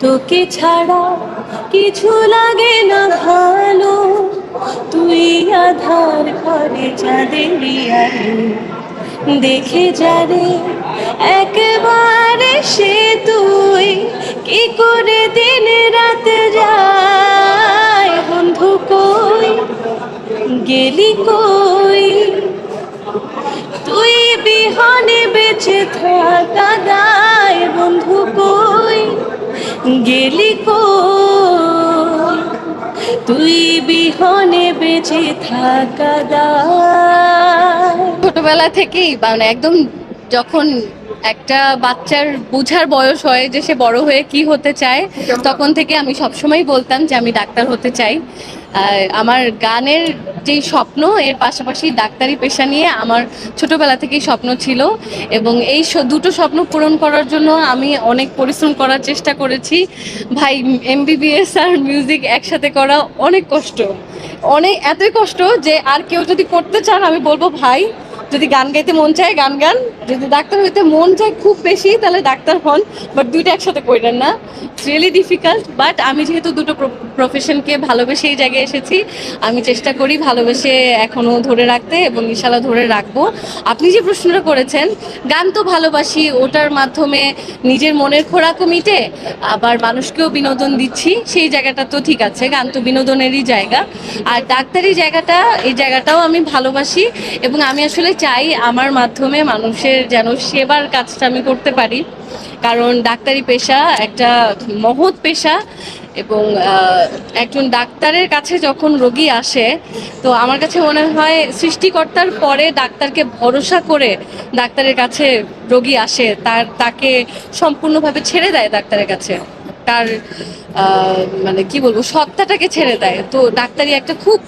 তোকে ছাড়া কিছু লাগে না ভালো। তুই আধার ঘরে আলো দেখে যারে একবারে সে তুই কি করে দিন রাত যায়? বন্ধু কই, গেলি কই? তুই বিহনে বেঁচে থাকা দায়, বন্ধু গেলি কো তুই বিহনে বেঁচে থাকা দা ছোটবেলা থেকেই মানে একদম যখন একটা বাচ্চার বুঝার বয়স হয় যে সে বড় হয়ে কি হতে চায় তখন থেকে আমি সবসময় বলতাম যে আমি ডাক্তার হতে চাই। আমার গানের যে স্বপ্ন, এর পাশাপাশি ডাক্তারি পেশা নিয়ে আমার ছোটবেলা থেকেই স্বপ্ন ছিল এবং এই দুটো স্বপ্ন পূরণ করার জন্য আমি অনেক পরিশ্রম করার চেষ্টা করেছি। ভাই এমবিবিএস আর মিউজিক একসাথে করা অনেক কষ্ট। অনেক, এতই কষ্ট যে আর কেউ যদি করতে চান, আমি বলব, ভাই যদি গান গাইতে মন চায়, গান গান। যদি ডাক্তার হইতে মন চায় খুব বেশি, তাহলে ডাক্তার হন। বাট দুইটা একসাথে করেন না। রিয়েলি ডিফিকাল্ট বাট আমি যেহেতু দুটো প্রফেশনকে ভালোবেসে এই জায়গায় এসেছি, আমি চেষ্টা করি ভালোবেসে এখনও ধরে রাখতে এবং ইনশাল্লাহ ধরে রাখব। আপনি যে প্রশ্নটা করেছেন, গান তো ভালোবাসি, ওটার মাধ্যমে নিজের মনের খোরাকও মিটে, আবার মানুষকেও বিনোদন দিচ্ছি, সেই জায়গাটা তো ঠিক আছে, গান তো বিনোদনেরই জায়গা। আর ডাক্তারি জায়গাটা, এই জায়গাটাও আমি ভালোবাসি এবং আমি আসলে চাই আমার মাধ্যমে মানুষের যেন সেবার কাজটা আমি করতে পারি। কারণ ডাক্তারি পেশা একটা মহৎ পেশা এবং একজন ডাক্তারের কাছে যখন রোগী আসে, তো আমার কাছে মনে হয় সৃষ্টিকর্তার পরে ডাক্তারকে ভরসা করে ডাক্তারের কাছে রোগী আসে, তার, তাকে সম্পূর্ণভাবে ছেড়ে দেয় ডাক্তারের কাছে। তার মানে কি বলব, সত্তাটাকে ছেড়ে দেয়। তো ডাক্তারি একটা খুব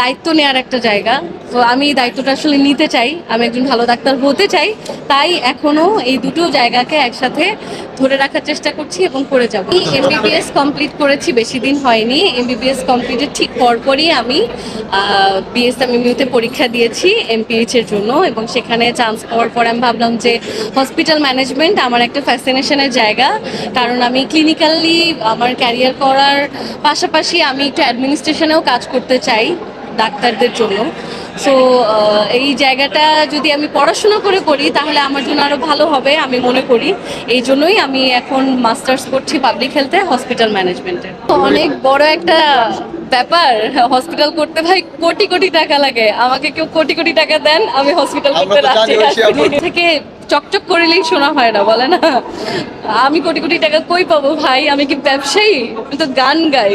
দায়িত্ব নেওয়ার একটা জায়গা। তো আমি এই দায়িত্বটা আসলে নিতে চাই। আমি একজন ভালো ডাক্তার হতে চাই। তাই এখনও এই দুটো জায়গাকে একসাথে ধরে রাখার চেষ্টা করছি এবং করে যাব। এমবিবিএস কমপ্লিট করেছি, বেশি দিন হয়নি। এমবিবিএস কমপ্লিটের ঠিক পরপরই আমি বিএসএমইউতে পরীক্ষা দিয়েছি এমপিএইচ এর জন্য এবং সেখানে চান্স পাওয়ার পর আমি ভাবলাম যে হসপিটাল ম্যানেজমেন্ট আমার একটা ফ্যাসিনেশনের জায়গা। কারণ আমি ক্লিনিক্যালি আমার ক্যারিয়ার করার পাশাপাশি আমি একটু অ্যাডমিনিস্ট্রেশনেও কাজ করতে চাই ডাক্তারদের জন্য। সো এই জায়গাটা যদি আমি পড়াশোনা করে করি তাহলে আমার জন্য আরও ভালো হবে আমি মনে করি। এই জন্যই আমি এখন মাস্টার্স করছি পাবলিক হেলথে হসপিটাল ম্যানেজমেন্টে তো অনেক বড় একটা ব্যাপার হসপিটাল করতে ভাই কোটি কোটি টাকা লাগে। আমাকে কেউ কোটি কোটি টাকা দেন আমি হসপিটাল করতে রাজি। থেকে চকচক করলেই শোনা হয় না বলে না? আমি কোটি কোটি টাকা কই পাবো ভাই? আমি কি ব্যবসায়ী? আমি তো গান গাই।